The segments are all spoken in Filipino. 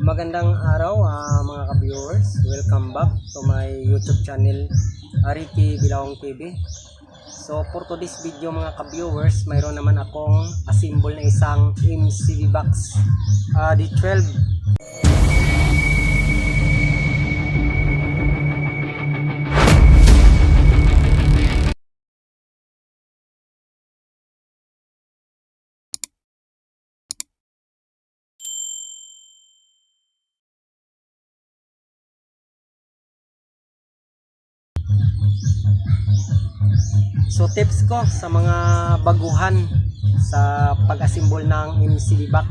Magandang araw ah, mga ka-viewers. Welcome back to my YouTube channel, Ariki Bilawang TV. So for today's video mga ka-viewers, mayroon naman akong assemble na isang MCB box ah, D12. So tips ko sa mga baguhan sa pag-assemble ng MCB box.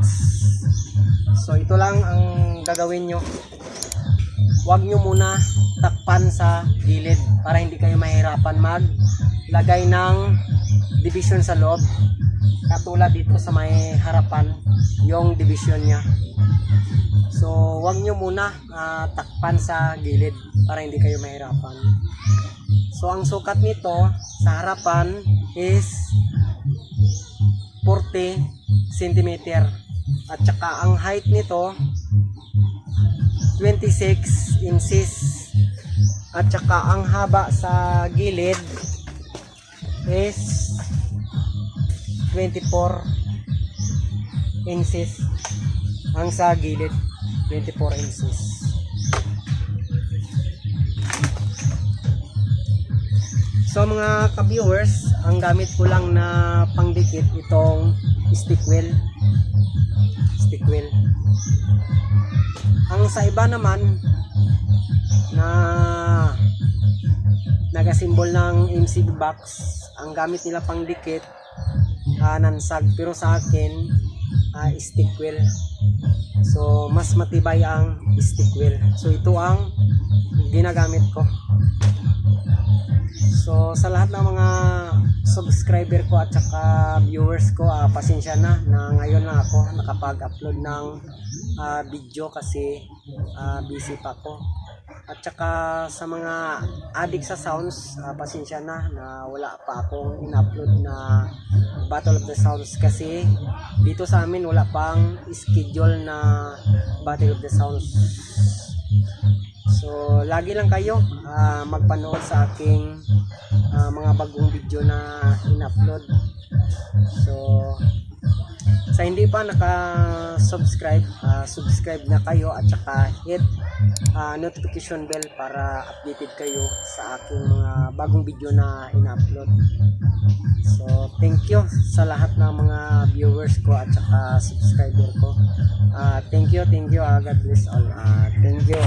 So ito lang ang gagawin nyo. Huwag nyo muna takpan sa gilid para hindi kayo mahirapan maglagay ng division sa loob. Katulad dito sa may harapan yung division niya. So huwag nyo muna ah, takpan sa gilid para hindi kayo mahirapan. So ang sukat nito sa harapan is 40 cm at saka ang height nito 26 inches at saka ang haba sa gilid is 24 inches ang sa gilid 24 inches So mga ka-viewers, ang gamit ko lang na pangdikit itong stick wheel. Stick wheel. Ang sa iba naman na nagasimbol ng MCB box, ang gamit nila pangdikit uh, nansag pero sa akin ah, stick wheel. So mas matibay ang stick wheel. So ito ang ginagamit ko. So sa lahat ng mga subscriber ko at saka viewers ko, ah, pasensya na na ngayon lang ako nakapag-upload ng ah, video kasi ah, busy pa ako. At saka sa mga addict sa sounds, ah, pasensya na na wala pa akong in-upload na Battle of the Sounds kasi dito sa amin wala pang schedule na Battle of the Sounds. So, lagi lang kayo ah, magpanood sa aking ah, mga bagong video na in-upload. So, sa hindi pa naka-subscribe, ah, subscribe na kayo at saka hit ah, notification bell para updated kayo sa aking mga bagong video na in-upload. So, thank you sa lahat ng mga viewers ko at saka subscriber ko. Ah, thank you, thank you. ah, God bless all. Ah, thank you.